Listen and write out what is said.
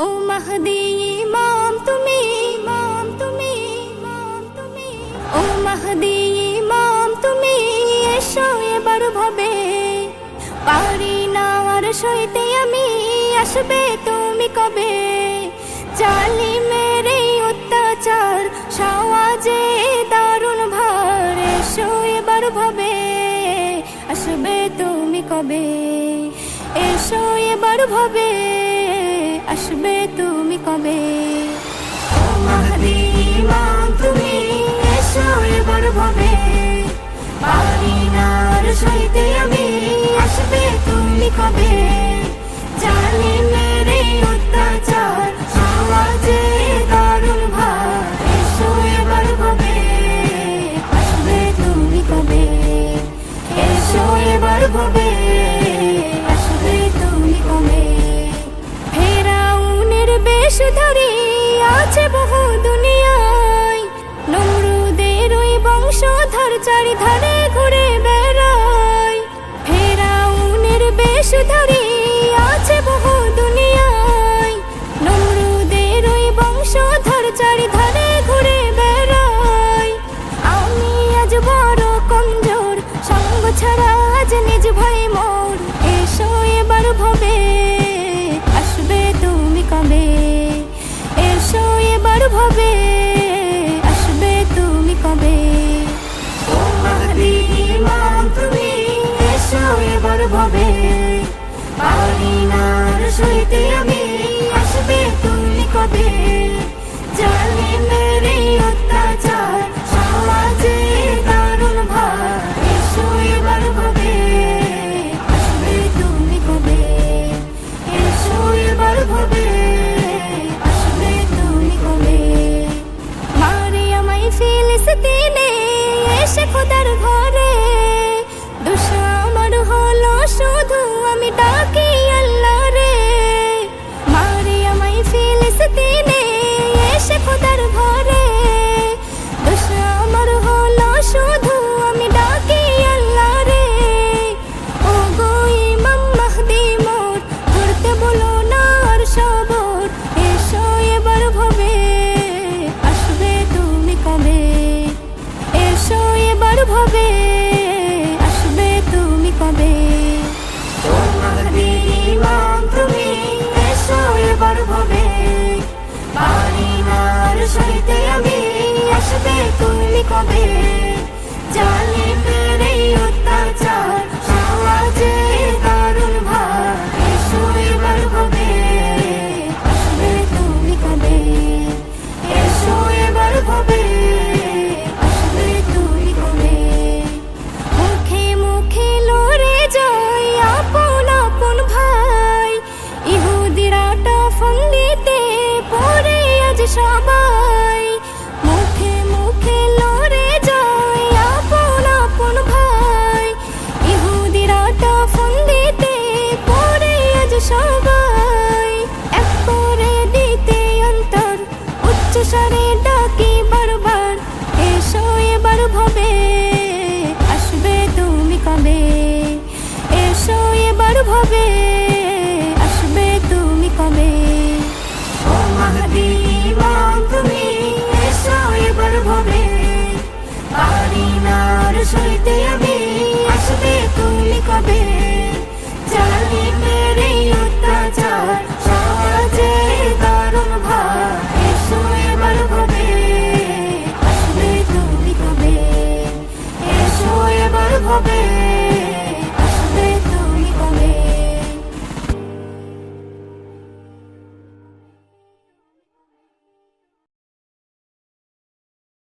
ও মাহদি ইমাম, তুমি ইমাম তুমি ইমাম, তুমি। ও মাহদি ইমাম, তুমি এসো এবার ভাবে। পারি না আর সইতে আমি, আসবে তুমি কবে? জালি মেরে অত্যাচার, সওয়াজে দারুণ ভার, এসো এবার ভাবে। আসবে তুমি কবে? এসো এবার ভাবে। আসবে তুমি কবে? তুমি এসো এবার ভাবে। পারি না সইতে আমি ফেরাউনের ধরে আছে বহু দুনিয়ায়। নমরুদের ওই বংশধর চারিধারে ঘুরে বেড়ায়। ফেরাউনের বেশ ধরে আছে বহু দুনিয়ায়। নমরুদের ওই বংশধর চারিধারে ঘুরে বেড়ায়। আমি আজ বড় কমজোর, সঙ্গ ছাড়া আজ নিজ ভাই মোর। এসো এবার ভবে এবার ভবে আসবে তুমি কবে? তুমি এসো এবার ভবে। পারি না আমি আসবে তুমি কবে? খোদার ভবে আসবে তুমি কবে? তুমি এসো এবার ভবে। পারি না আর সইতে আমি আসবে তুমি কবে? জানি হবে আসবে তুমি কবে? ও মাহদিমা